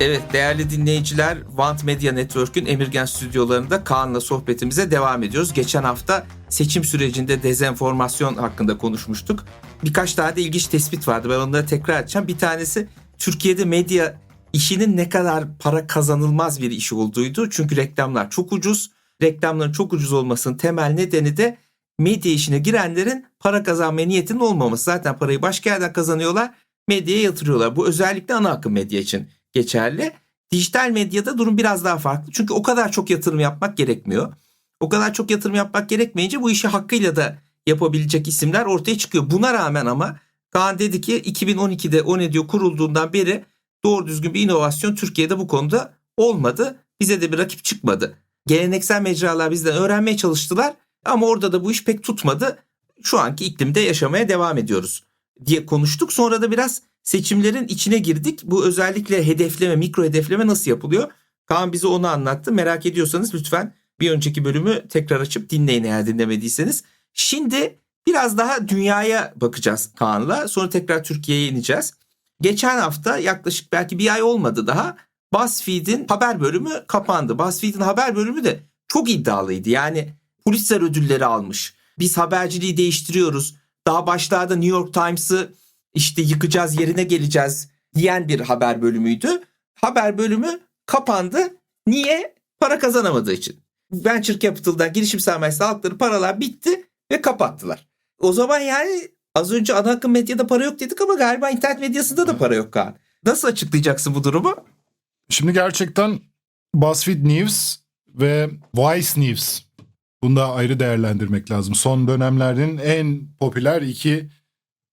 Evet değerli dinleyiciler Want Media Network'ün Emirgen stüdyolarında Kaan'la sohbetimize devam ediyoruz. Geçen hafta seçim sürecinde dezenformasyon hakkında konuşmuştuk. Birkaç tane de ilginç tespit vardı ben onları tekrar edeceğim. Bir tanesi Türkiye'de medya işinin ne kadar para kazanılmaz bir iş olduğuydu. Çünkü reklamlar çok ucuz. Reklamların çok ucuz olmasının temel nedeni de medya işine girenlerin para kazanma niyetinin olmaması. Zaten parayı başka yerden kazanıyorlar, medyaya yatırıyorlar. Bu özellikle ana akım medya için geçerli. Dijital medyada durum biraz daha farklı. Çünkü o kadar çok yatırım yapmak gerekmiyor. O kadar çok yatırım yapmak gerekmeyince bu işi hakkıyla da yapabilecek isimler ortaya çıkıyor. Buna rağmen ama Kaan dedi ki 2012'de Onedio kurulduğundan beri doğru düzgün bir inovasyon Türkiye'de bu konuda olmadı. Bize de bir rakip çıkmadı. Geleneksel mecralar bizden öğrenmeye çalıştılar ama orada da bu iş pek tutmadı. Şu anki iklimde yaşamaya devam ediyoruz diye konuştuk. Sonra da biraz seçimlerin içine girdik. Bu özellikle hedefleme, mikro hedefleme nasıl yapılıyor? Kaan bize onu anlattı. Merak ediyorsanız lütfen bir önceki bölümü tekrar açıp dinleyin eğer dinlemediyseniz. Şimdi biraz daha dünyaya bakacağız Kaan'la. Sonra tekrar Türkiye'ye ineceğiz. Geçen hafta yaklaşık belki bir ay olmadı daha BuzzFeed'in haber bölümü kapandı. BuzzFeed'in haber bölümü de çok iddialıydı. Yani Pulitzer ödülleri almış. Biz haberciliği değiştiriyoruz. Daha başlarda New York Times'ı işte yıkacağız yerine geleceğiz diyen bir haber bölümüydü. Haber bölümü kapandı. Niye? Para kazanamadığı için. Venture Capital'dan girişim sermayesi aldıkları paralar bitti ve kapattılar. O zaman yani az önce ana akım medyada para yok dedik ama galiba internet medyasında da para yok Kaan. Nasıl açıklayacaksın bu durumu? Şimdi gerçekten BuzzFeed News ve Vice News bunu da ayrı değerlendirmek lazım. Son dönemlerin en popüler iki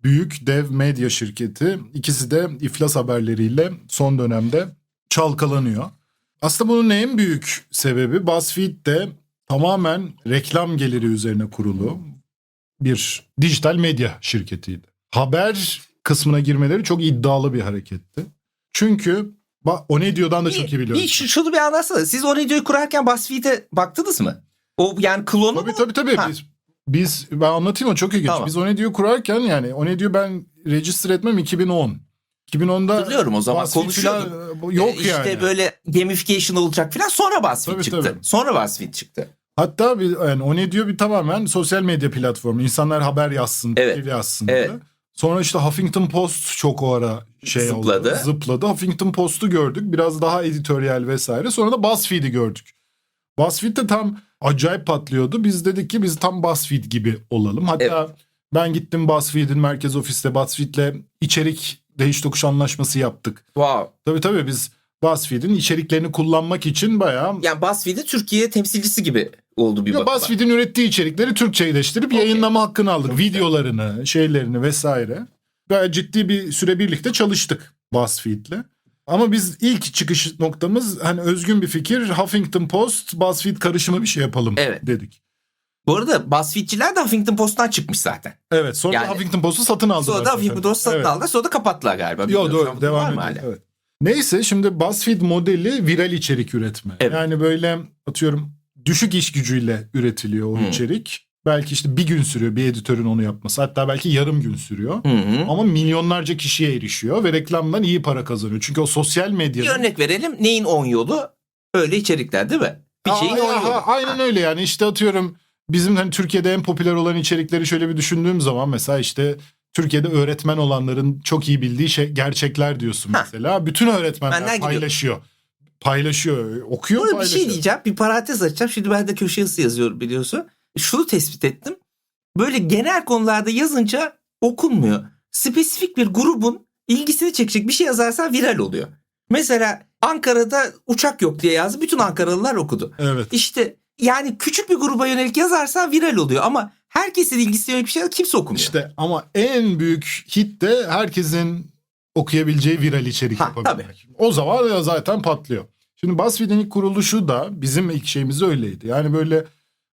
büyük dev medya şirketi. İkisi de iflas haberleriyle son dönemde çalkalanıyor. Aslında bunun en büyük sebebi BuzzFeed de tamamen reklam geliri üzerine kurulu bir dijital medya şirketiydi. Haber kısmına girmeleri çok iddialı bir hareketti. Çünkü o ne diyordan da çok iyi Bir, biliyoruz. şu- şunu bir anlatsana. Siz o videoyu kurarken BuzzFeed'e baktınız mı? O yani klonu Tabii mu? tabii tabii. Ha. Biz, biz ben anlatayım o çok ilginç. Tamam. Biz Onedio'yu kurarken yani Onedio'yu ben register etmem 2010. 2010'da Hatırlıyorum o zaman BuzzFeed konuşuyorduk. falan, bu yok işte yani. böyle gamification olacak falan sonra BuzzFeed Tabii, çıktı. tabii. Sonra BuzzFeed çıktı. Hatta bir, yani Onedio bir tamamen sosyal medya platformu. İnsanlar haber yazsın, Evet. fikir yazsın Evet. diye. Sonra işte Huffington Post çok o ara şey Zıpladı. oldu. Zıpladı. Huffington Post'u gördük. Biraz daha editoryal vesaire. Sonra da BuzzFeed'i gördük. BuzzFeed de tam acayip patlıyordu. Biz dedik ki biz tam BuzzFeed gibi olalım. Hatta ben gittim BuzzFeed'in merkez ofiste BuzzFeed'le içerik değiş tokuş anlaşması yaptık. Wow. Tabii tabii biz BuzzFeed'in içeriklerini kullanmak için bayağı Yani BuzzFeed'i Türkiye temsilcisi gibi oldu bir bakıma. BuzzFeed'in ürettiği içerikleri Türkçeleştirip Okey. yayınlama hakkını aldık. Çok güzel. Videolarını, şeylerini vesaire. Gayet ciddi bir süre birlikte çalıştık BuzzFeed'le. Ama biz ilk çıkış noktamız hani özgün bir fikir. Huffington Post, BuzzFeed karışımı bir şey yapalım Evet. dedik. Bu arada BuzzFeed'ciler de Huffington Post'tan çıkmış zaten. Evet sonra Yani- Huffington Post'u satın aldılar. Sonra da zaten. Huffington Post'u satın Evet. aldılar. Sonra da kapattılar galiba. Yo Bilmiyorum, doğru şu an devam var mı ediyor. hala? Evet. Neyse şimdi BuzzFeed modeli viral içerik üretme. Evet. Yani böyle atıyorum düşük iş gücüyle üretiliyor o Hmm. içerik. Belki işte bir gün sürüyor bir editörün onu yapması. Hatta belki yarım gün sürüyor. Hı hı. Ama milyonlarca kişiye erişiyor ve reklamdan iyi para kazanıyor. Çünkü o sosyal Bir medyanın... örnek verelim. Neyin 10 yolu? Öyle içerikler değil mi? Bir Aa, şeyin 10 ya, yolu. ha, Aynen öyle yani işte atıyorum bizim hani Türkiye'de en popüler olan içerikleri şöyle bir düşündüğüm zaman mesela işte Türkiye'de öğretmen olanların çok iyi bildiği şey gerçekler diyorsun Ha. mesela. Bütün öğretmenler Benden gidiyor. paylaşıyor. Paylaşıyor, okuyor, bir paylaşıyor. şey diyeceğim. Bir parantez açacağım. Şimdi ben de köşe yazısı yazıyorum biliyorsun. Şunu tespit ettim. Böyle genel konularda yazınca okunmuyor. Spesifik bir grubun ilgisini çekecek bir şey yazarsan viral oluyor. Mesela Ankara'da uçak yok diye yazdı. Bütün Ankaralılar okudu. Evet. İşte yani küçük bir gruba yönelik yazarsan viral oluyor ama herkesin ilgisine yönelik bir şey kimse okumuyor. İşte ama en büyük hit de herkesin okuyabileceği viral içerik Ha, yapabilmek. O zaman zaten patlıyor. Şimdi BuzzFeed'in ilk kuruluşu da bizim ilk şeyimiz öyleydi. Yani böyle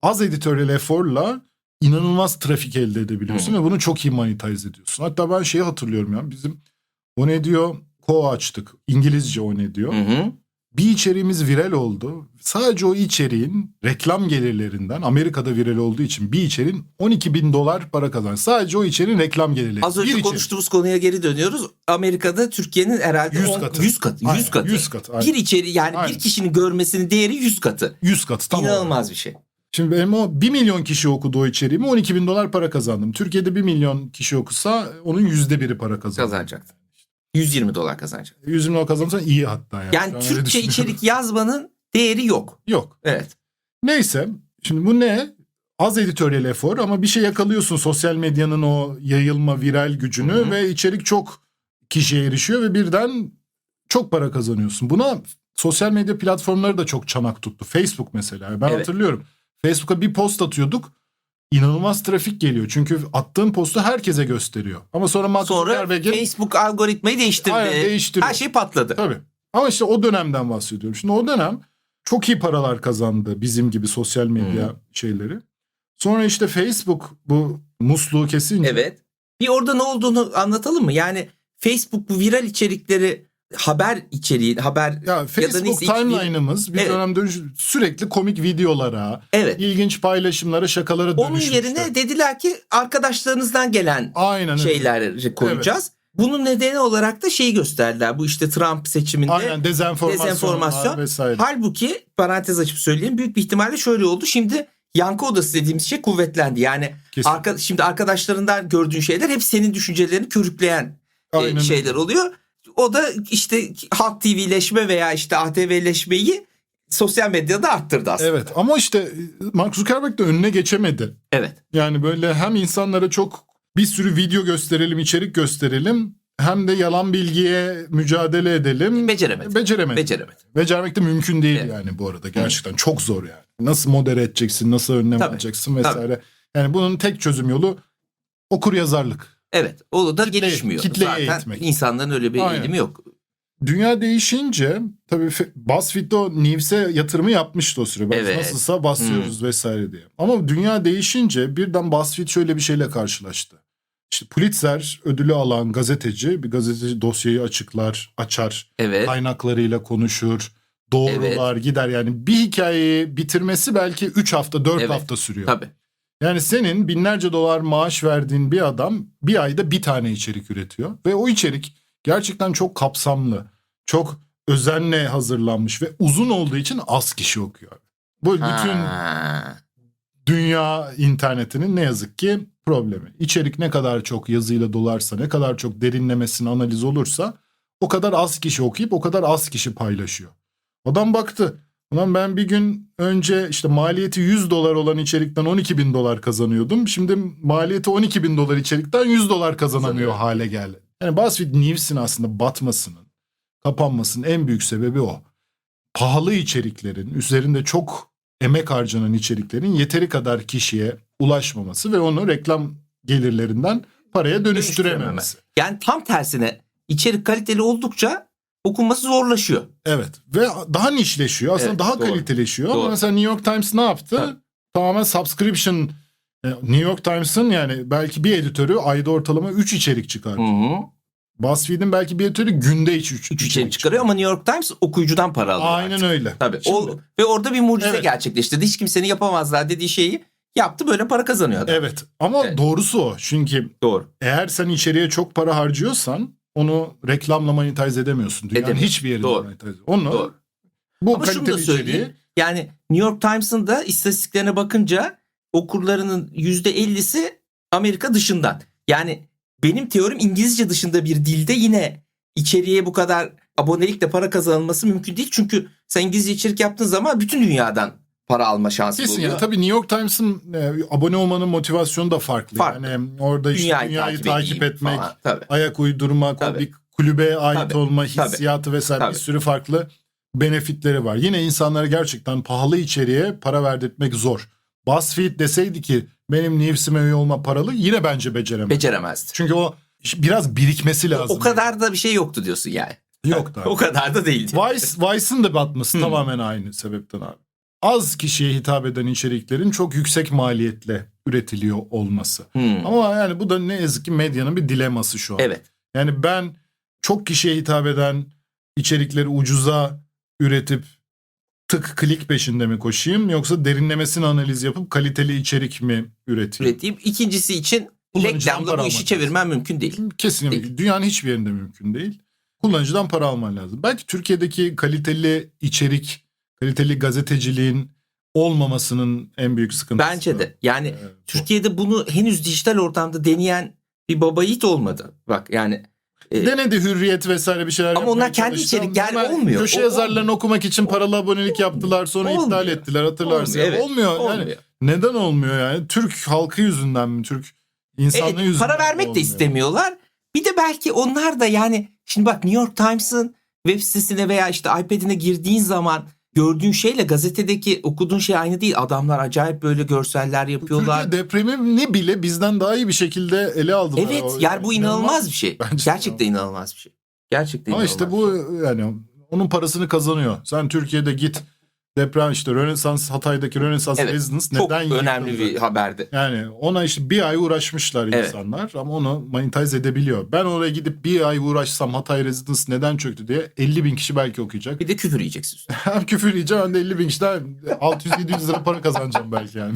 az editorial eforla inanılmaz trafik elde edebiliyorsun ve bunu çok iyi monetize ediyorsun. Hatta ben şeyi hatırlıyorum ya bizim o ne diyor ko açtık. İngilizce o ne diyor. Hı hı. bir içeriğimiz viral oldu. Sadece o içeriğin reklam gelirlerinden Amerika'da viral olduğu için bir içeriğin 12 bin dolar para kazandı. Sadece o içeriğin reklam gelirleri. Az önce bir içerik. konuştuğumuz konuya geri dönüyoruz. Amerika'da Türkiye'nin herhalde 100 on- katı. 100 katı. 100 Aynen, katı. 100 katı, aynen. Bir içeri yani Aynen. bir kişinin görmesinin değeri 100 katı. 100 katı tam olarak. İnanılmaz bir şey. Şimdi benim o 1 milyon kişi okudu o içeriğimi 12 bin dolar para kazandım. Türkiye'de 1 milyon kişi okusa onun yüzde biri para kazanır. Kazanacaktı. 120 dolar kazanacak. 100 milyon kazanırsan iyi hatta yani. Yani Türkçe içerik yazmanın değeri yok. Yok. Evet. Neyse şimdi bu ne? Az editoryal efor ama bir şey yakalıyorsun sosyal medyanın o yayılma viral gücünü Hı hı. ve içerik çok kişiye erişiyor ve birden çok para kazanıyorsun. Buna sosyal medya platformları da çok çanak tuttu. Facebook mesela ben Evet. hatırlıyorum. Facebook'a bir post atıyorduk. inanılmaz trafik geliyor. Çünkü attığın postu herkese gösteriyor. Ama sonra Mark Sonra Zuckerberg Facebook algoritmayı değiştirdi. Aynen, değiştiriyor. Her şey patladı. Tabii. Ama işte o dönemden bahsediyorum. Şimdi o dönem çok iyi paralar kazandı bizim gibi sosyal medya Hmm. şeyleri. Sonra işte Facebook bu musluğu kesince Evet. Bir orada ne olduğunu anlatalım mı? Yani Facebook bu viral içerikleri haber içeriği, haber ya Facebook neyse, timeline'ımız bir Evet. dönemde sürekli komik videolara, evet. ilginç paylaşımlara, şakalara Onun dönüşmüştü. yerine dediler ki arkadaşlarınızdan gelen Aynen öyle. şeyleri koyacağız. Bunun nedeni olarak da şeyi gösterdiler. Bu işte Trump seçiminde Aynen dezenformasyon, dezenformasyon. vesaire. Halbuki parantez açıp söyleyeyim büyük bir ihtimalle şöyle oldu. Şimdi yankı odası dediğimiz şey kuvvetlendi. Yani arka, şimdi arkadaşlarından gördüğün şeyler hep senin düşüncelerini körükleyen e, Aynen şeyler oluyor. O da işte Halk TV'leşme veya işte ATV'leşmeyi sosyal medyada arttırdı aslında. Evet ama işte Mark Zuckerberg de önüne geçemedi. Evet. Yani böyle hem insanlara çok bir sürü video gösterelim, içerik gösterelim hem de yalan bilgiye mücadele edelim. Beceremedi. Beceremedi. Beceremedi. Becermek de mümkün değil Evet. yani bu arada. Gerçekten çok zor yani. Nasıl modere edeceksin, nasıl önlem Tabii. alacaksın vesaire. Yani bunun tek çözüm yolu okur yazarlık. Evet. O da Kitle- gelişmiyor. kitleye Zaten eğitmek. insanların öyle bir Aynen. eğilimi yok. Dünya değişince tabii Fe- BuzzFeed o News'e yatırımı yapmıştı o süre. Evet. Hmm. Nasılsa basıyoruz vesaire diye. Ama dünya değişince birden BuzzFeed şöyle bir şeyle karşılaştı. İşte Pulitzer ödülü alan gazeteci bir gazeteci dosyayı açıklar, açar, Evet. kaynaklarıyla konuşur, doğrular gider. Yani bir hikayeyi bitirmesi belki 3 hafta 4 Evet. hafta sürüyor. Tabii. Yani senin binlerce dolar maaş verdiğin bir adam bir ayda bir tane içerik üretiyor. Ve o içerik gerçekten çok kapsamlı, çok özenle hazırlanmış ve uzun olduğu için az kişi okuyor. Bu bütün Ha. dünya internetinin ne yazık ki problemi. İçerik ne kadar çok yazıyla dolarsa, ne kadar çok derinlemesine analiz olursa o kadar az kişi okuyup o kadar az kişi paylaşıyor. Adam baktı. Ulan ben bir gün önce işte maliyeti 100 dolar olan içerikten 12 bin dolar kazanıyordum. Şimdi maliyeti 12 bin dolar içerikten 100 dolar kazanamıyor hale geldi. Yani BuzzFeed News'in aslında batmasının, kapanmasının en büyük sebebi o. Pahalı içeriklerin, üzerinde çok emek harcanan içeriklerin yeteri kadar kişiye ulaşmaması ve onu reklam gelirlerinden paraya dönüştürememesi. Yani tam tersine içerik kaliteli oldukça okunması zorlaşıyor. Evet ve daha nişleşiyor. Aslında Evet, daha doğru. kaliteleşiyor. Doğru. mesela New York Times ne yaptı? Tabii. Tamamen subscription. e, New York Times'ın yani belki bir editörü ayda ortalama 3 içerik çıkar. Hı hı. BuzzFeed'in belki bir editörü günde 3 3 Üç içerik çıkarıyor ama New York Times okuyucudan para alıyor. Aynen artık. öyle. Tabii. Şimdi- O, ve orada bir mucize Evet. gerçekleştirdi. Hiç kimsenin yapamazlar dediği şeyi yaptı böyle para kazanıyor adam. Evet ama Evet. doğrusu o. Çünkü Doğru. eğer sen içeriye çok para harcıyorsan onu reklamla monetize edemiyorsun. Dünyanın Edemiyorsun. hiçbir yerinde Doğru. monetize. Onu Doğru. bu Ama şunu da kaliteli söyleyeyim. içeriği Yani New York Times'ın da istatistiklerine bakınca okurlarının %50'si Amerika dışından. Yani benim teorim İngilizce dışında bir dilde yine içeriye bu kadar abonelikle para kazanılması mümkün değil. Çünkü sen İngilizce içerik yaptığın zaman bütün dünyadan para alma şansı Kesin oluyor. yani tabii New York Times'ın e, abone olmanın motivasyonu da farklı. Farklı. Yani orada işte Dünyayı, dünyayı, takip, takip, etmek, falan. Tabii. ayak uydurmak, Tabii. bir kulübe ait Tabii. olma Tabii. hissiyatı vesaire Tabii. bir sürü farklı benefitleri var. Yine insanlara gerçekten pahalı içeriğe para verdirtmek zor. BuzzFeed deseydi ki benim news'ime üye olma paralı yine bence beceremez. Beceremezdi. Çünkü o biraz birikmesi lazım. O kadar da bir şey yoktu diyorsun yani. Yok da. O kadar da değildi. Vice, Vice'ın da batması Hmm. tamamen aynı sebepten abi. Az kişiye hitap eden içeriklerin çok yüksek maliyetle üretiliyor olması. Hmm. Ama yani bu da ne yazık ki medyanın bir dileması şu an. Evet. Yani ben çok kişiye hitap eden içerikleri ucuza üretip tık klik peşinde mi koşayım yoksa derinlemesine analiz yapıp kaliteli içerik mi üreteyim? Üreteyim. İkincisi için reklamla bu işi çevirmen mümkün değil. Kesinlikle. Değil. Dünyanın hiçbir yerinde mümkün değil. Kullanıcıdan para alman lazım. Belki Türkiye'deki kaliteli içerik, kaliteli gazeteciliğin olmamasının en büyük sıkıntısı. Bence de. Yani Ee, bu. Türkiye'de bunu henüz dijital ortamda deneyen bir baba yiğit olmadı. Bak yani e, Denedi hürriyet vesaire bir şeyler Ama onlar kendi içerikler Hemen olmuyor. Köşe O- yazarlarını okumak için paralı abonelik yaptılar sonra Olmuyor. iptal ettiler hatırlarsın. Olmuyor, evet. olmuyor. Yani olmuyor. neden olmuyor yani? Türk halkı yüzünden mi? Türk insanlığı Evet, yüzünden para vermek de olmuyor? istemiyorlar. Bir de belki onlar da yani şimdi bak New York Times'ın web sitesine veya işte iPad'ine girdiğin zaman gördüğün şeyle gazetedeki okuduğun şey aynı değil. Adamlar acayip böyle görseller yapıyorlar. Türkiye depremini bile bizden daha iyi bir şekilde ele aldılar. Evet O- yani bu inanılmaz bir şey. Bence Gerçekten inanılmaz bir şey. Gerçekten Ama inanılmaz. işte bir bu şey. yani onun parasını kazanıyor. Sen Türkiye'de git deprem işte Rönesans Hatay'daki Rönesans Evet, Residence çok neden önemli yıkıldı? bir haberdi. Yani ona işte bir ay uğraşmışlar Evet. insanlar ama onu monetize edebiliyor. Ben oraya gidip bir ay uğraşsam Hatay Residence neden çöktü diye 50 bin kişi belki okuyacak. Bir de küfür yiyeceksin. Hem küfür yiyeceğim hem de 50 bin kişiden 600-700 lira para kazanacağım belki yani.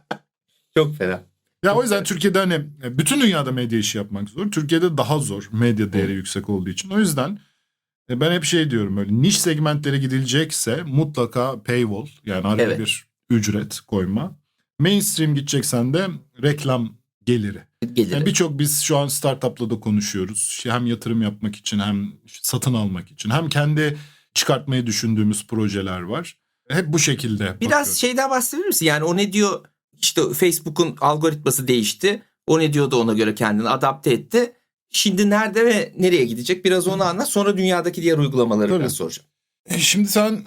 Çok fena. Ya o Çok yüzden. Türkiye'de hani bütün dünyada medya işi yapmak zor. Türkiye'de daha zor medya değeri yüksek olduğu için. O yüzden ben hep şey diyorum öyle niş segmentlere gidilecekse mutlaka paywall yani araya Evet. bir ücret koyma. Mainstream gideceksen de reklam geliri. Gelir. Yani birçok biz şu an startupla da konuşuyoruz. Hem yatırım yapmak için hem satın almak için hem kendi çıkartmayı düşündüğümüz projeler var. Hep bu şekilde. Biraz bakıyoruz. şeyden bahsedebilir misin? Yani o ne diyor? İşte Facebook'un algoritması değişti. O ne diyor da ona göre kendini adapte etti. Şimdi nerede ve nereye gidecek? Biraz onu anlat. Sonra dünyadaki diğer uygulamaları Tabii. biraz soracağım. E, Şimdi sen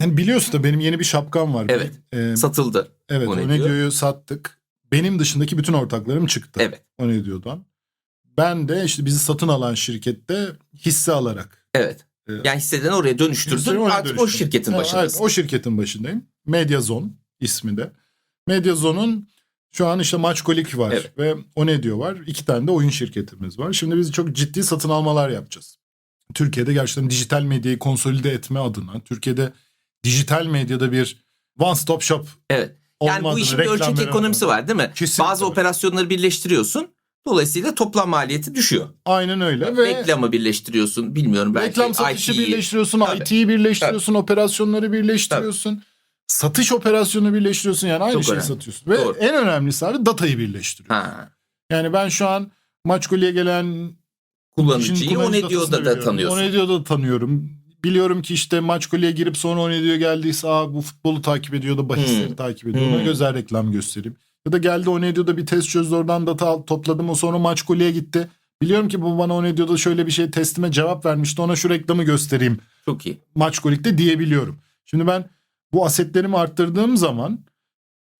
yani biliyorsun da benim yeni bir şapkam var. Evet. Ee, Satıldı. evet O o diyor'yu sattık. Benim dışındaki bütün ortaklarım çıktı. Evet. O ne diyor'dan. Ben de işte bizi satın alan şirkette hisse alarak. Evet. e, Yani hisseden oraya dönüştürdün. Oraya Artık o dönüştürdüm. şirketin Evet, başındasın. evet, o şirketin başındayım. Medyazon ismi de. Medyazon'un şu an işte Maçkolik var Evet. ve o ne diyor var. İki tane de oyun şirketimiz var. Şimdi biz çok ciddi satın almalar yapacağız. Türkiye'de gerçekten dijital medyayı konsolide etme adına Türkiye'de dijital medyada bir one stop shop Evet. Yani bu işin bir ölçek ekonomisi var değil mi? Kesinlikle Bazı operasyonları birleştiriyorsun. Dolayısıyla toplam maliyeti düşüyor. Aynen öyle ve Reklamı birleştiriyorsun. Bilmiyorum belki reklam satışı IT'yi. birleştiriyorsun, Tabii. IT'yi birleştiriyorsun, operasyonları birleştiriyorsun. Satış operasyonu birleştiriyorsun yani aynı Çok şeyi önemli. satıyorsun. Ve Doğru. en önemlisi abi datayı birleştiriyorsun. Ha. Yani ben şu an Maçkuli'ye gelen Kullanıcıyı o kullanıcı ne diyor datasını da, da tanıyorsun. O ne diyor da tanıyorum. Biliyorum ki işte Maçkuli'ye girip sonra o ne diyor geldiyse Aa, bu futbolu takip ediyor da bahisleri Hmm. takip ediyor. Ona Hmm. güzel reklam göstereyim. Ya da geldi o ne diyor da bir test çözdü oradan data topladım o sonra Maçkuli'ye gitti. Biliyorum ki bu bana o ne diyor da şöyle bir şey testime cevap vermişti ona şu reklamı göstereyim. Çok iyi. Maçkolik'te diyebiliyorum. Şimdi ben bu asetlerimi arttırdığım zaman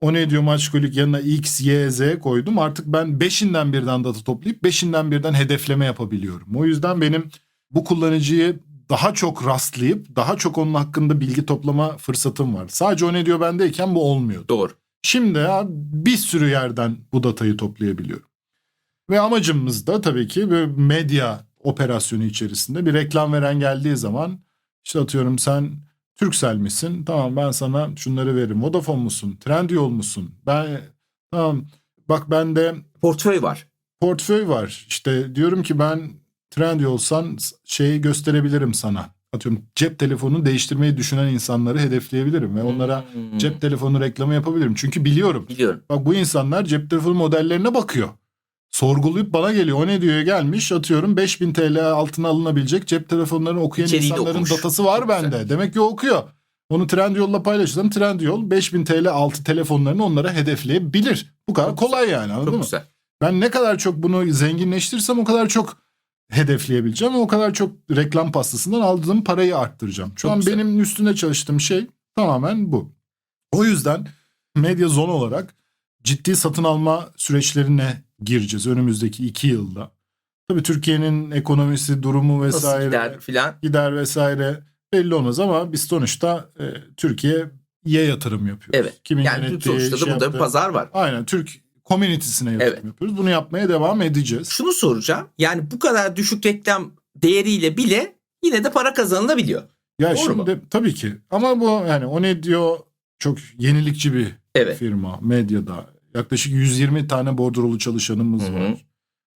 o ne diyor Maçkolik yanına X, Y, Z koydum. Artık ben beşinden birden data toplayıp beşinden birden hedefleme yapabiliyorum. O yüzden benim bu kullanıcıyı daha çok rastlayıp daha çok onun hakkında bilgi toplama fırsatım var. Sadece o ne diyor bendeyken bu olmuyor. Doğru. Şimdi ya bir sürü yerden bu datayı toplayabiliyorum. Ve amacımız da tabii ki bir medya operasyonu içerisinde bir reklam veren geldiği zaman işte atıyorum sen Turkcell misin? Tamam ben sana şunları veririm. Vodafone musun? Trendyol musun? Ben tamam bak bende Portföy var. portföy var. İşte diyorum ki ben Trendyol'san şeyi gösterebilirim sana. Atıyorum cep telefonu değiştirmeyi düşünen insanları hedefleyebilirim ve onlara Hmm. cep telefonu reklamı yapabilirim. Çünkü biliyorum. Biliyorum. Bak bu insanlar cep telefonu modellerine bakıyor. Sorgulayıp bana geliyor. O ne diyor gelmiş atıyorum 5000 TL altına alınabilecek cep telefonlarını okuyan İçeriği de insanların okumuş. datası var Çok bende. güzel. Demek ki okuyor. Onu Trendyol'la paylaşırsam Trendyol 5000 TL altı telefonlarını onlara hedefleyebilir. Bu kadar kolay yani anladın Çok mı? güzel. Ben ne kadar çok bunu zenginleştirirsem o kadar çok hedefleyebileceğim ve o kadar çok reklam pastasından aldığım parayı arttıracağım. Şu Çok an güzel. benim üstüne çalıştığım şey tamamen bu. O yüzden medya zone olarak ciddi satın alma süreçlerine gireceğiz önümüzdeki iki yılda. Tabii Türkiye'nin ekonomisi, durumu Nasıl vesaire gider filan. gider vesaire belli olmaz ama biz sonuçta e, Türkiye'ye yatırım yapıyoruz. Evet. Kimin Yani sonuçta da şey burada bir pazar var. Aynen Türk komünitesine yatırım Evet. yapıyoruz. Bunu yapmaya devam edeceğiz. Şunu soracağım. Yani bu kadar düşük reklam değeriyle bile yine de para kazanılabiliyor. Ya Doğru mu? şimdi tabii ki ama bu yani o ne diyor çok yenilikçi bir Evet. firma medyada. Yaklaşık 120 tane bordrolu çalışanımız Hı hı. var.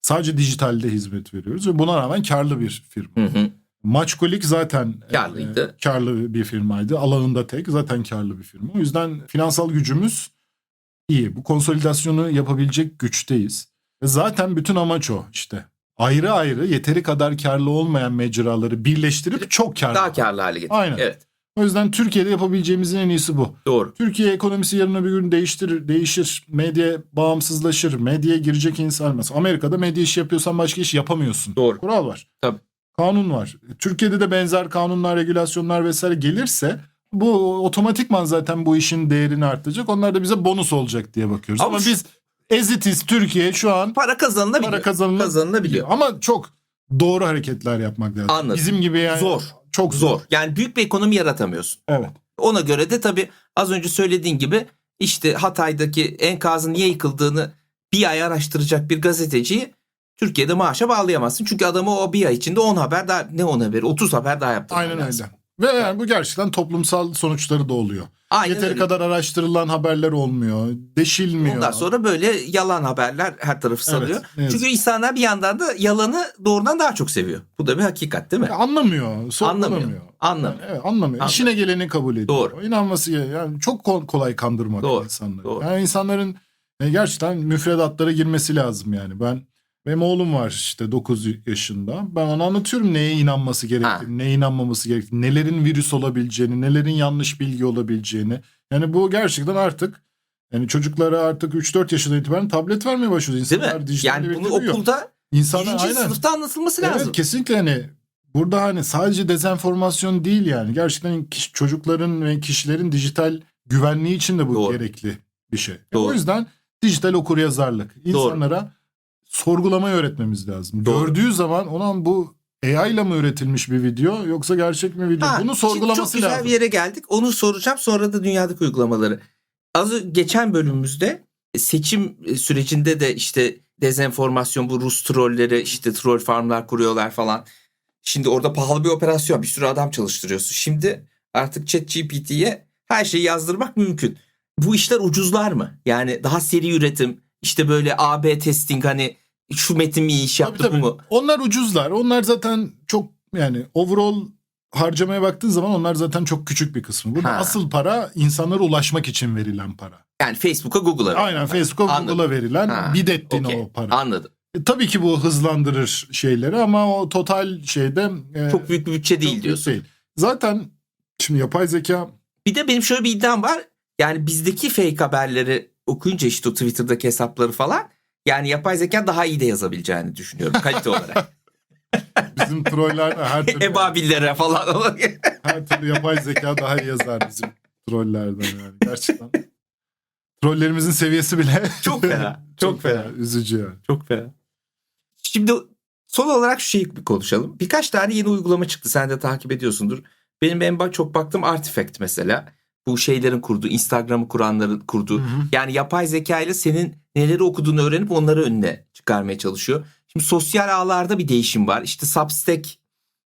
Sadece dijitalde hizmet veriyoruz ve buna rağmen karlı bir firma. Hı hı. Maçkolik zaten Karlıydı. e, karlı bir firmaydı. Alanında tek zaten karlı bir firma. O yüzden finansal gücümüz iyi. Bu konsolidasyonu yapabilecek güçteyiz. Ve zaten bütün amaç o işte. Ayrı ayrı yeteri kadar karlı olmayan mecraları birleştirip çok karlı. Daha karlı hale getirdik. Aynen. Evet. O yüzden Türkiye'de yapabileceğimizin en iyisi bu. Doğru. Türkiye ekonomisi yarın bir gün değiştirir, değişir. Medya bağımsızlaşır. Medyaya girecek insan. Mesela Amerika'da medya işi yapıyorsan başka iş yapamıyorsun. Doğru. Kural var. Tabii. Kanun var. Türkiye'de de benzer kanunlar, regülasyonlar vesaire gelirse bu otomatikman zaten bu işin değerini artacak. Onlar da bize bonus olacak diye bakıyoruz. Ama Ama, şu- biz ezitiz Türkiye şu an Para kazanılabiliyor. para kazanılabiliyor. kazanılabiliyor. Ama çok doğru hareketler yapmak lazım. Anladım. Bizim gibi yani Zor. Çok zor. Yani büyük bir ekonomi yaratamıyorsun. Evet. Ona göre de tabii az önce söylediğin gibi işte Hatay'daki enkazın niye yıkıldığını bir ay araştıracak bir gazeteciyi Türkiye'de maaşa bağlayamazsın. Çünkü adamı o bir ay içinde 10 haber daha ne 10 haberi 30 haber daha yaptı. Aynen öyle. Ve yani bu gerçekten toplumsal sonuçları da oluyor. Aynen Yeteri öyle. kadar araştırılan haberler olmuyor. Deşilmiyor. Ondan sonra böyle yalan haberler her tarafı salıyor. Evet. Çünkü insanlar bir yandan da yalanı doğrudan daha çok seviyor. Bu da bir hakikat değil mi? anlamıyor, sorgulamıyor. Anlamıyor. Anlamıyor. Evet, anlamıyor. Anlamıyor. İşine geleni kabul ediyor. Doğru. İnanması yani çok kol- kolay kandırmak Doğru, insanları. doğru. Yani insanların e, gerçekten müfredatlara girmesi lazım yani. Ben benim oğlum var işte 9 yaşında. Ben ona anlatıyorum neye inanması gerektiğini, neye inanmaması gerektiğini, nelerin virüs olabileceğini, nelerin yanlış bilgi olabileceğini. Yani bu gerçekten artık yani çocuklara artık 3-4 yaşından itibaren tablet vermeye başlıyor. Değil İnsanlar mi? dijital Yani bunu büyüyor. okulda İnsanlar birinci aynen. sınıfta anlatılması Evet lazım. kesinlikle hani burada hani sadece dezenformasyon değil yani. Gerçekten kiş- çocukların ve kişilerin dijital güvenliği için de bu Doğru. gerekli bir şey. Doğru. O yüzden dijital okuryazarlık. İnsanlara sorgulamayı öğretmemiz lazım. Doğru. Gördüğü zaman olan bu AI ile mi üretilmiş bir video yoksa gerçek mi video? Ha, Bunu sorgulaması çok güzel lazım. bir yere geldik. Onu soracağım sonra da dünyadaki uygulamaları. Az geçen bölümümüzde seçim e, sürecinde de işte dezenformasyon bu Rus trolleri işte troll farmlar kuruyorlar falan. Şimdi orada pahalı bir operasyon bir sürü adam çalıştırıyorsun. Şimdi artık ChatGPT'ye her şeyi yazdırmak mümkün. Bu işler ucuzlar mı? Yani daha seri üretim işte böyle AB testing hani şu metin iyi iş yaptı tabii. mu? Onlar ucuzlar. Onlar zaten çok yani overall harcamaya baktığın zaman onlar zaten çok küçük bir kısmı. Burada Ha. asıl para insanlara ulaşmak için verilen para. Yani Facebook'a Google'a. Aynen Facebook'a. Google'a verilen Ha, bid ettiğin okey. o para. Anladım. E, tabii ki bu hızlandırır şeyleri ama o total şeyde e, Çok büyük bir bütçe değil diyorsun. değil. Zaten şimdi yapay zeka Bir de benim şöyle bir iddiam var. Yani bizdeki fake haberleri okuyunca işte o Twitter'daki hesapları falan yani yapay zeka daha iyi de yazabileceğini düşünüyorum kalite olarak. bizim troller de her türlü, Ebabillere falan. her türlü yapay zeka daha iyi yazar bizim trollerden yani gerçekten. Trollerimizin seviyesi bile Çok fena, çok fena. Üzücü yani. Çok fena. Şimdi son olarak şu şeyi bir konuşalım. Birkaç tane yeni uygulama çıktı. Sen de takip ediyorsundur. Benim en çok baktım Artifact mesela. Bu şeylerin kurduğu, Instagram'ı kuranların kurduğu. Yani yapay zeka ile senin neleri okuduğunu öğrenip onları önüne çıkarmaya çalışıyor. Şimdi sosyal ağlarda bir değişim var. İşte Substack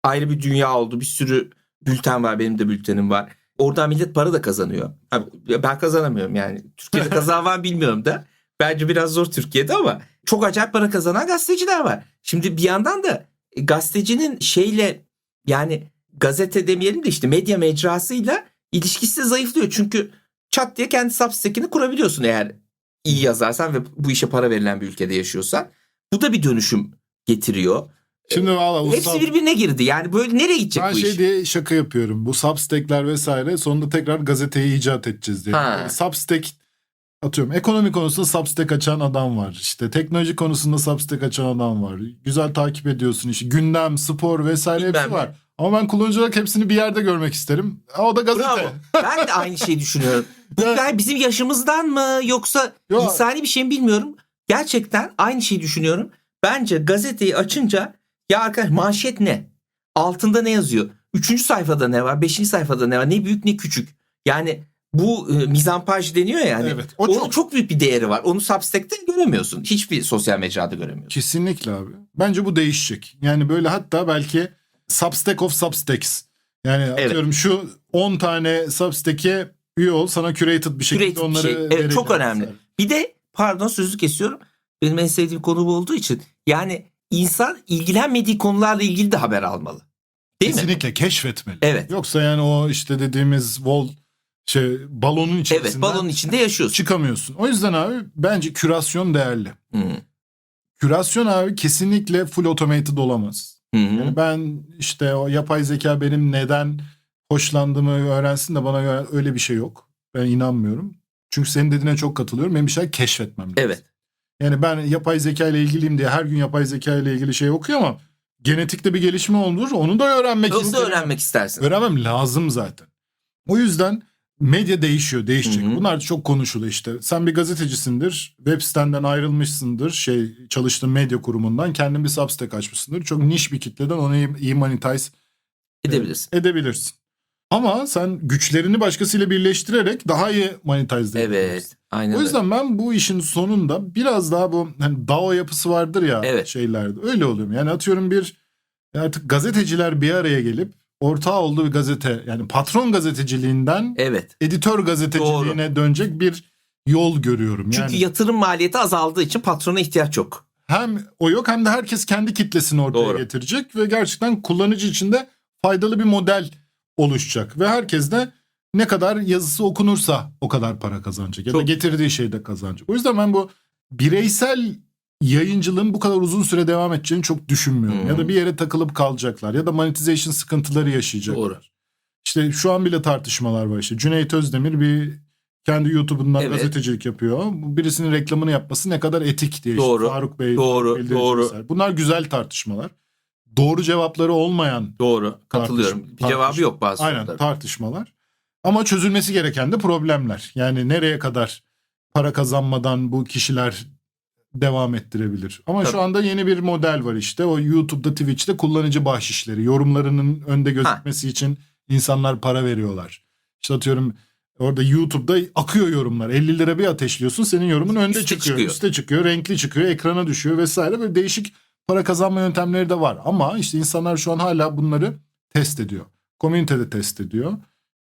ayrı bir dünya oldu. Bir sürü bülten var. Benim de bültenim var. Oradan millet para da kazanıyor. Abi, ben kazanamıyorum yani. Türkiye'de kazanan bilmiyorum da. Bence biraz zor Türkiye'de ama çok acayip para kazanan gazeteciler var. Şimdi bir yandan da e, gazetecinin şeyle yani gazete demeyelim de işte medya mecrasıyla ilişkisi de zayıflıyor. Çünkü çat diye kendi Substack'ini kurabiliyorsun eğer iyi yazarsan ve bu işe para verilen bir ülkede yaşıyorsan. Bu da bir dönüşüm getiriyor. Şimdi valla Hepsi birbirine girdi. Yani böyle nereye gidecek Ben bu şey iş? diye şaka yapıyorum. Bu Substack'ler vesaire sonunda tekrar gazeteyi icat edeceğiz diye. Ha. Yani Substack atıyorum ekonomi konusunda Substack açan adam var. İşte teknoloji konusunda Substack açan adam var. Güzel takip ediyorsun işte gündem, spor vesaire Bilmem hepsi var. Ama ben kullanıcı olarak hepsini bir yerde görmek isterim. O da gazete. Bravo. Ben de aynı şeyi düşünüyorum. Bu Ya- yani bizim yaşımızdan mı yoksa Yo. insani bir şey mi bilmiyorum. Gerçekten aynı şeyi düşünüyorum. Bence gazeteyi açınca ya arkadaş manşet ne? Altında ne yazıyor? Üçüncü sayfada ne var? Beşinci sayfada ne var? Ne büyük ne küçük. Yani bu e, mizampaj deniyor ya yani. Evet, o Onun çok- çok... büyük bir değeri var. Onu Substack'te göremiyorsun. Hiçbir sosyal mecrada göremiyorsun. Kesinlikle abi. Bence bu değişecek. Yani böyle hatta belki Substack of Substacks. Yani atıyorum şu 10 tane Substack'e üye ol sana curated bir şekilde Curated bir onları şey. Evet, çok önemli. mesela. Bir de pardon sözü kesiyorum. Benim en sevdiğim konu bu olduğu için. Yani insan ilgilenmediği konularla ilgili de haber almalı. Değil mi? Kesinlikle keşfetmeli. Evet. Yoksa yani o işte dediğimiz wall şey balonun içerisinden Evet balonun içinde yaşıyorsun. çıkamıyorsun. O yüzden abi bence kürasyon değerli. Hı. Kürasyon abi kesinlikle full automated olamaz. Hı hı. Yani ben işte o yapay zeka benim neden hoşlandığımı öğrensin de bana göre öyle bir şey yok. Ben inanmıyorum. Çünkü senin dediğine çok katılıyorum. Benim bir şey keşfetmem lazım. Evet. Yani ben yapay zeka ile ilgiliyim diye her gün yapay zeka ile ilgili şey okuyamam. Genetikte bir gelişme olur. Onu da öğrenmek da isterim. öğrenmek istersin. Öğrenmem lazım zaten. O yüzden medya değişiyor, değişecek. Hı hı. Bunlar çok konuşuluyor işte. Sen bir gazetecisindir, web sitenden ayrılmışsındır, şey çalıştığın medya kurumundan kendin bir Substack açmışsındır. Çok niş bir kitleden onu iyi, monetize Edebilirsin. edebilirsin. Ama sen güçlerini başkasıyla birleştirerek daha iyi monetize edebilirsin. Evet. Aynen O öyle. yüzden ben bu işin sonunda biraz daha bu hani DAO yapısı vardır ya Evet. şeylerde. Öyle oluyor. Yani atıyorum bir artık gazeteciler bir araya gelip ortağı olduğu bir gazete yani patron gazeteciliğinden Evet. editör gazeteciliğine dönecek bir yol görüyorum. Çünkü yani yatırım maliyeti azaldığı için patrona ihtiyaç yok. hem o yok hem de herkes kendi kitlesini ortaya Doğru. getirecek ve gerçekten kullanıcı için de faydalı bir model oluşacak ve herkes de ne kadar yazısı okunursa o kadar para kazanacak ya da Çok- getirdiği şeyde kazanacak. O yüzden ben bu bireysel yayıncılığın bu kadar uzun süre devam edeceğini çok düşünmüyorum. Hmm. Ya da bir yere takılıp kalacaklar ya da monetization sıkıntıları yaşayacaklar. Doğru. İşte şu an bile tartışmalar var işte. Cüneyt Özdemir bir kendi YouTube'undan Evet. gazetecilik yapıyor. Birisinin reklamını yapması ne kadar etik diye. işte Doğru. Faruk Bey, Doğru, doğru. vesaire. Bunlar güzel tartışmalar. Doğru cevapları olmayan Doğru. Katılıyorum. Tartış- bir cevabı yok bazı aynen soruların. tartışmalar. Ama çözülmesi gereken de problemler. Yani nereye kadar para kazanmadan bu kişiler devam ettirebilir. Ama şu Tabii. anda yeni bir model var işte. O YouTube'da, Twitch'te kullanıcı bahşişleri. Yorumlarının önde gözükmesi için insanlar para veriyorlar. İşte atıyorum orada YouTube'da akıyor yorumlar. 50 lira bir ateşliyorsun senin yorumun önde Üste çıkıyor, çıkıyor. üste çıkıyor, renkli çıkıyor, ekrana düşüyor vesaire. Böyle değişik para kazanma yöntemleri de var. Ama işte insanlar şu an hala bunları test ediyor. Komünite de test ediyor.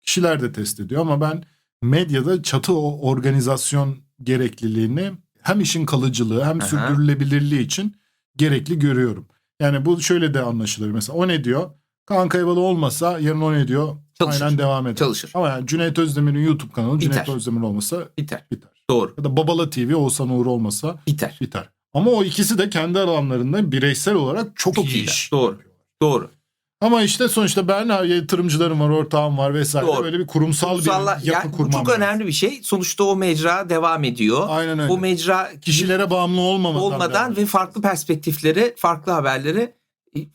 Kişiler de test ediyor ama ben medyada çatı organizasyon gerekliliğini hem işin kalıcılığı hem Aha. sürdürülebilirliği için gerekli görüyorum. Yani bu şöyle de anlaşılır. Mesela o ne diyor? Kaan Kayvalı olmasa yarın o ne diyor? Çalışır. Aynen devam eder. Çalışır. Ama yani Cüneyt Özdemir'in YouTube kanalı Cüneyt Biter. Özdemir olmasa Biter. biter. Doğru. Ya da Babala TV Oğuzhan Uğur olmasa Biter. biter. Ama o ikisi de kendi alanlarında bireysel olarak çok, Çok iyi iş. Doğru. Doğru. Ama işte sonuçta ben yatırımcılarım var, ortağım var vesaire. Doğru. Böyle bir kurumsal Kurumsalla- bir yapı yani bu kurmam çok lazım. önemli bir şey. Sonuçta o mecra devam ediyor. Aynen öyle. O mecra Kişilere bağımlı olmamadan. olmadan ve farklı perspektifleri, farklı haberleri,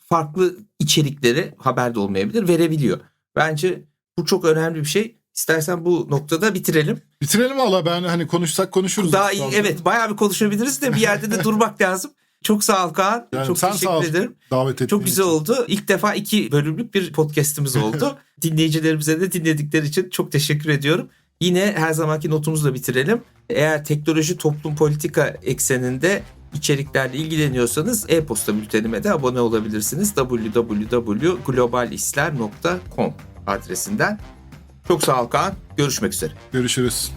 farklı içerikleri haber de olmayabilir verebiliyor. Bence bu çok önemli bir şey. İstersen bu noktada bitirelim. Bitirelim valla ben hani konuşsak konuşuruz. Daha iyi evet bayağı bir konuşabiliriz de bir yerde de durmak lazım. Çok sağ ol Kaan. Yani çok teşekkür sağ ederim. Davet ettiğin Çok güzel için. oldu. İlk defa iki bölümlük bir podcast'imiz oldu. Dinleyicilerimize de dinledikleri için çok teşekkür ediyorum. Yine her zamanki notumuzla bitirelim. Eğer teknoloji toplum politika ekseninde içeriklerle ilgileniyorsanız e-posta bültenime de abone olabilirsiniz. www.globalisler.com adresinden. Çok sağ ol Kaan. Görüşmek üzere. Görüşürüz.